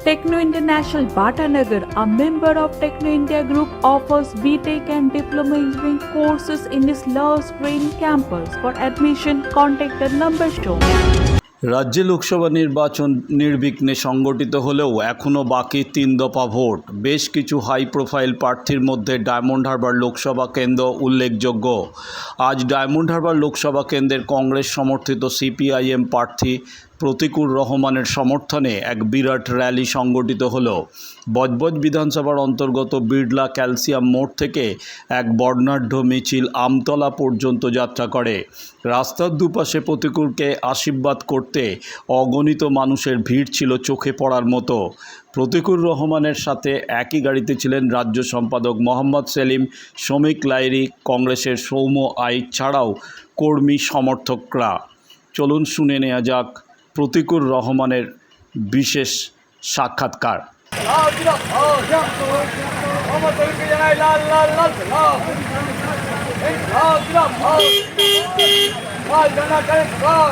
Techno International Bhatanagar, a member of Techno India Group, offers BTEC and Diploma Engineering courses in its Love Green campus. For admission, contact the number shown. রাজ্যে লোকসভা নির্বাচন নির্বিঘ্নে সংগঠিত হলেও এখনও বাকি তিন দফা ভোট বেশ কিছু হাই প্রোফাইল প্রার্থীর মধ্যে ডায়মন্ড হারবার লোকসভা কেন্দ্র উল্লেখযোগ্য আজ ডায়মন্ড হারবার লোকসভা কেন্দ্রের কংগ্রেস সমর্থিত সিপিআইএম প্রার্থী প্রতিকুর রহমানের সমর্থনে এক বিরাট র্যালি সংগঠিত হল। বজবজ বিধানসভার অন্তর্গত বিড়লা ক্যালসিয়াম মোড় থেকে এক বর্ণাঢ্য মিছিল আমতলা পর্যন্ত যাত্রা করে। রাস্তার দুপাশে প্রতিকূলকে আশীর্বাদ করতে অগণিত মানুষের ভিড় ছিল চোখে পড়ার মতো। প্রতিকুর রহমানের সাথে একই গাড়িতে ছিলেন রাজ্য সম্পাদক মোহাম্মদ সেলিম, শ্রমিক লাইরি, কংগ্রেসের সৌম্য আই ছাড়াও কর্মী সমর্থকরা। চলুন শুনে নেওয়া যাক প্রতিকুর রহমানের বিশেষ সাক্ষাৎকার। লাল দিলাম লাল আমার তরিকে জানাই লাল লাল লাল লাল এই লাল দিলাম লাল লাল জানা করে লাল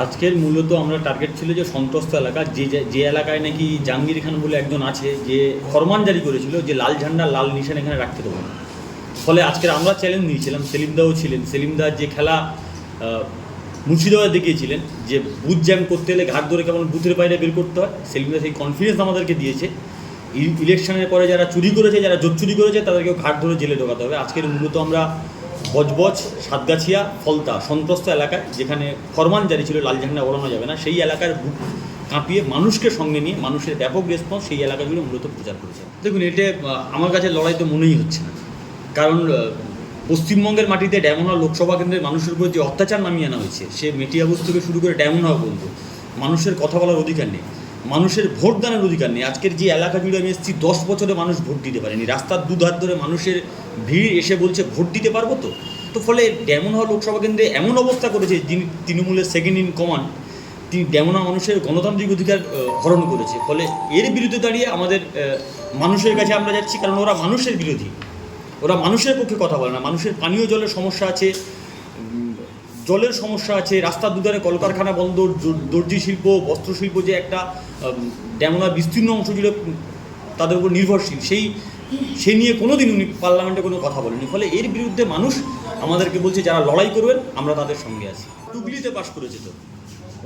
আজকের মূলত আমরা টার্গেট ছিল যে সন্ত্রস্ত এলাকা, যে যে- এলাকায় নাকি জাহাঙ্গীর খান বলে একজন আছে, যে ফরমান জারি করেছিল, যে লাল ঝান্ডা, লাল নিশান এখানে রাখতে দেবো। না ফলে আজকের আমরা চ্যালেঞ্জ নিয়েছিলাম সেলিমদাও ছিলেন। সেলিমদার যে খেলা মুর্শিদাবাদ দেখিয়েছিলেন, যে বুথ জ্যাম করতে হলে ঘাট ধরে কেমন বুথের বাইরে বের করতে হয় সেলিমদা সেই কনফিডেন্স আমাদেরকে দিয়েছে। ইলেকশনের পরে যারা চুরি করেছে, যারা জোর চুরি করেছে, তাদেরকেও ঘাট ধরে জেলে ঢোকাতে হবে। আজকের মূলত আমরা বজবজ, সাতগাছিয়া, ফলতা সন্ত্রস্ত এলাকায়, যেখানে ফরমান জারি ছিল, লাল ঝান্ডা ওড়ানো যাবে না, সেই এলাকার বুক কাঁপিয়ে মানুষকে সঙ্গে নিয়ে মানুষের ব্যাপক রেসপন্স সেই এলাকাগুলো মূলত প্রচার করেছে। দেখুন, এটা আমার কাছে লড়াই তো মনেই হচ্ছে না। কারণ পশ্চিমবঙ্গের মাটিতে ডায়মন্ড লোকসভা কেন্দ্রের মানুষের উপর যে অত্যাচার নামিয়ে আনা হয়েছে, সে মেটিয়াবুজ থেকে শুরু করে ডায়মন্ড হাওয়া পর্যন্ত মানুষের কথা বলার অধিকার নেই। মানুষের ভোট দানের অধিকার নেই। আজকের যে এলাকা জুড়ে আমি এসেছি, দশ বছরে মানুষ ভোট দিতে পারেনি। রাস্তার দু ধার মানুষের ভিড় এসে বলছে, ভোট দিতে পারব তো? তো ফলে ডেমন হাওয়া লোকসভা কেন্দ্রে এমন অবস্থা করেছে, যিনি তৃণমূলের সেকেন্ড ইন কমান্ড তিনি ডেমনা মানুষের গণতান্ত্রিক অধিকার হরণ করেছে। ফলে এর বিরুদ্ধে দাঁড়িয়ে আমাদের মানুষের কাছে আমরা যাচ্ছি, কারণ ওরা মানুষের বিরোধী। ওরা মানুষের পক্ষে কথা বলে না। মানুষের পানীয় জলের সমস্যা আছে। জলের সমস্যা আছে রাস্তার দুধারে কলকারখানা বন্ধ দর্জি শিল্প, বস্ত্র শিল্প যে একটা ড্যামনার বিস্তীর্ণ অংশ জুড়ে তাদের উপর নির্ভরশীল, সেই, সে নিয়ে কোনো দিন উনি পার্লামেন্টে কোনো কথা বলেনি ফলে এর বিরুদ্ধে মানুষ আমাদেরকে বলছে, যারা লড়াই করবেন, আমরা তাদের সঙ্গে আছি। টুকলিতে পাশ করেছে তো।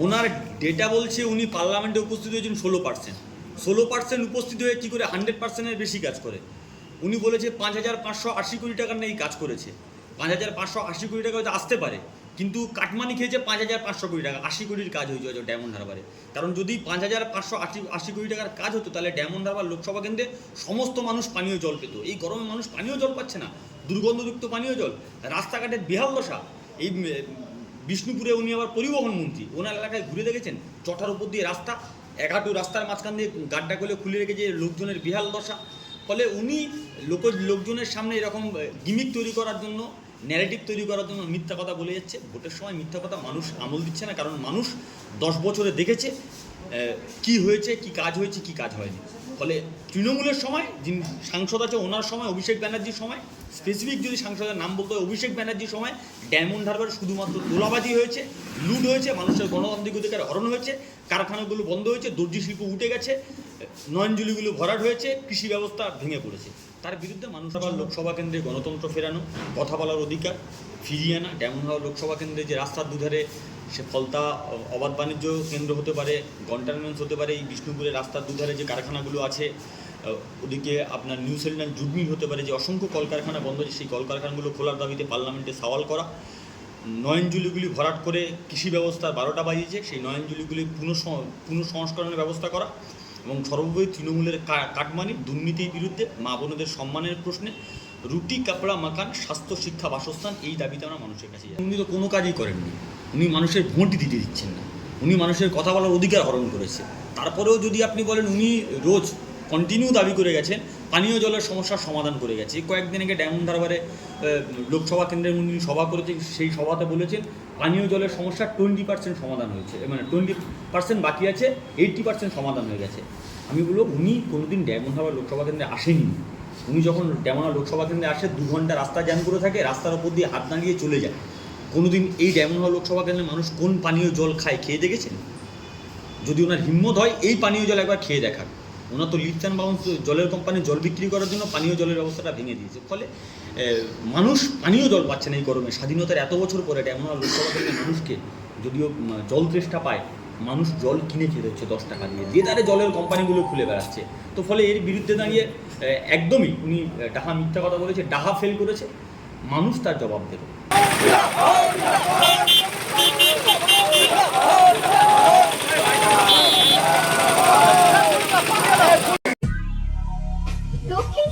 ওনার ডেটা বলছে, উনি পার্লামেন্টে উপস্থিত হয়েছেন ষোলো পার্সেন্ট ষোলো পার্সেন্ট উপস্থিত হয়ে কী করে হান্ড্রেড পার্সেন্টের বেশি কাজ করে? উনি বলেছে, পাঁচ হাজার পাঁচশো আশি কোটি টাকার নেই কাজ করেছে। পাঁচ হাজার পাঁচশো আশি কোটি টাকা হয়তো আসতে পারে। কিন্তু কাটমানি খেয়েছে পাঁচ হাজার পাঁচশো কোটি টাকা, আশি কোটির কাজ হয়েছে ডায়মন্ড হারবারে। কারণ যদি পাঁচ হাজার পাঁচশো আশি আশি কোটি টাকার কাজ হতো, তাহলে ডায়মন্ড হারবার লোকসভা কেন্দ্রে সমস্ত মানুষ পানীয় জল পেত। এই গরমে মানুষ পানীয় জল পাচ্ছে না, দুর্গন্ধযুক্ত পানীয় জল। রাস্তাঘাটের বেহাল দশা। এই বিষ্ণুপুরে উনি আবার পরিবহন মন্ত্রী। ওনার এলাকায় ঘুরে দেখেছেন? চটার উপর দিয়ে রাস্তা, একাটু রাস্তার মাঝখান দিয়ে গাড্ডা করে খুলে রেখেছে লোকজনের বিহাল দশা। ফলে উনি লোক, লোকজনের সামনে এরকম গিমিক তৈরি করার জন্য ন্যারেটিভ তৈরি করার জন্য মিথ্যা কথা বলে যাচ্ছে। ভোটের সময় মিথ্যা কথা মানুষ আমল দিচ্ছে না, কারণ মানুষ দশ বছরে দেখেছে কি হয়েছে, কি কাজ হয়েছে, কি কাজ হয়নি। ফলে তৃণমূলের সময়, যিনি সাংসদ আছে, ওনার সময়, অভিষেক ব্যানার্জির সময় স্পেসিফিক যদি সাংসদের নাম বলতে হয়, অভিষেক ব্যানার্জির সময় ডায়মন্ড হারবার শুধুমাত্র তোলাবাজি হয়েছে, লুট হয়েছে, মানুষের গণতান্ত্রিক অধিকার হরণ হয়েছে, কারখানাগুলো বন্ধ হয়েছে, দর্জি শিল্প উঠে গেছে, নয়নজুলিগুলো ভরাট হয়েছে, কৃষি ব্যবস্থা ভেঙে পড়েছে। তার বিরুদ্ধে মানুষ লোকসভা কেন্দ্রে গণতন্ত্র ফেরানো, কথা বলার অধিকার ফিরিয়ে আনা ডায়মন্ড হাওয়া লোকসভা কেন্দ্রে যে রাস্তার দুধারে সে ফলতা অবাধ বাণিজ্য কেন্দ্র হতে পারে গন্টারমেন্টস হতে পারে, এই বিষ্ণুপুরের রাস্তার দুধারে যে কারখানাগুলো আছে ওদিকে আপনার নিউ সেলিনার জুটমিল হতে পারে, যে অসংখ্য কলকারখানা বন্ধ আছে, সেই কলকারখানাগুলো খোলার দাবিতে পার্লামেন্টে সওয়াল করা। নয়নজুলিগুলি ভরাট করে কৃষি ব্যবস্থার বারোটা বাজিয়েছে, সেই নয়নজুলিগুলি পুনঃ পুনঃসংস্করণের ব্যবস্থা করা। এবং সর্বোপরি তৃণমূলের কাটমানি দুর্নীতির বিরুদ্ধে মা বোনদের সম্মানের প্রশ্নে রুটি, কাপড়া মাকান স্বাস্থ্য, শিক্ষা, বাসস্থান এই দাবিতে আমরা মানুষের কাছে যাই। উনি তো কোনো কাজই করেননি। উনি মানুষের ভোট দিতে দিচ্ছেন না। উনি মানুষের কথা বলার অধিকার হরণ করেছে। তারপরেও যদি আপনি বলেন উনি রোজ কন্টিনিউ দাবি করে গেছেন পানীয় জলের সমস্যার সমাধান করে গেছে। কয়েকদিন আগে ডায়মন্ড হারবারে লোকসভা কেন্দ্রের উনি সভা করেছেন সেই সভাতে বলেছেন, পানীয় জলের সমস্যার টোয়েন্টি পার্সেন্ট সমাধান হয়েছে মানে টোয়েন্টি পার্সেন্ট বাকি আছে, এইট্টি পার্সেন্ট সমাধান হয়ে গেছে। আমি বলব, উনি কোনোদিন ডায়মন্ড হারবার লোকসভা কেন্দ্রে আসেনি উনি যখন ডায়মন্ড লোকসভা কেন্দ্রে আসে, দু ঘণ্টা রাস্তা জ্যাম করে থাকে, রাস্তার ওপর দিয়ে হাত দাঁড়িয়ে চলে যায়। কোনোদিন এই ডায়মন্ড লোকসভা কেন্দ্রে মানুষ কোন পানীয় জল খায়, খেয়ে দেখেছেন? যদি ওনার হিম্মত হয়, এই পানীয় জল একবার খেয়ে দেখার। ওনার তো লিপস বাউন্স জলের কোম্পানি জল বিক্রি করার জন্য পানীয় জলের ব্যবস্থাটা ভেঙে দিয়েছে। ফলে মানুষ পানীয় জল পাচ্ছে না এই গরমে। স্বাধীনতার এত বছর পরে এটা এমন লোকসভা মানুষকে যদিও জল তৃষ্ণা পায়, মানুষ জল কিনে খেতে হচ্ছে দশ টাকা দিয়ে। যে তারে জলের কোম্পানিগুলো খুলে বেড়াচ্ছে। তো ফলে এর বিরুদ্ধে দাঁড়িয়ে একদমই উনি ডাহা মিথ্যা কথা বলেছে, ডাহা ফেল করেছে। মানুষ তার জবাব দেবে।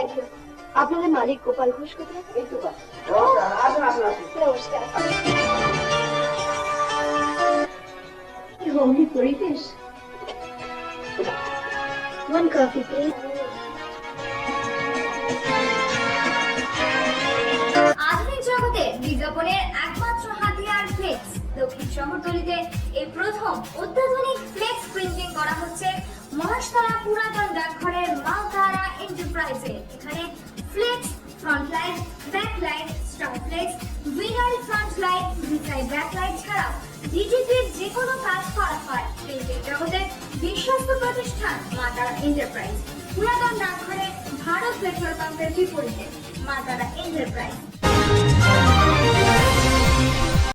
thank you আপনাদের মালিক গোপাল ঘোষ কোথায়? নমস্কার। হোমলি পরিবেশ। ওয়ান কফি প্লিজ আধুনিক জগতে বিজ্ঞাপনের একমাত্র দক্ষিণ শহরতলিতে এই প্রথম অত্যাধুনিক ফ্লেক্স প্রিন্টিং করা হচ্ছে। মহেশতলা পুরাতন ডাকঘরের মালতারা এন্টারপ্রাইজে। এখানে flex front light back light star flex, winner front light ভিসাই back light ছাড়াও ডিজিপির যে কোনো কাজ করা হয় প্রিন্টিং জগতের বিশ্বস্ত প্রতিষ্ঠান মাতারা এন্টারপ্রাইজ। পুরাতন ডাকঘরে ভারত পেট্রোল পাম্পের বিপরীতে মাতারা এন্টারপ্রাইজ।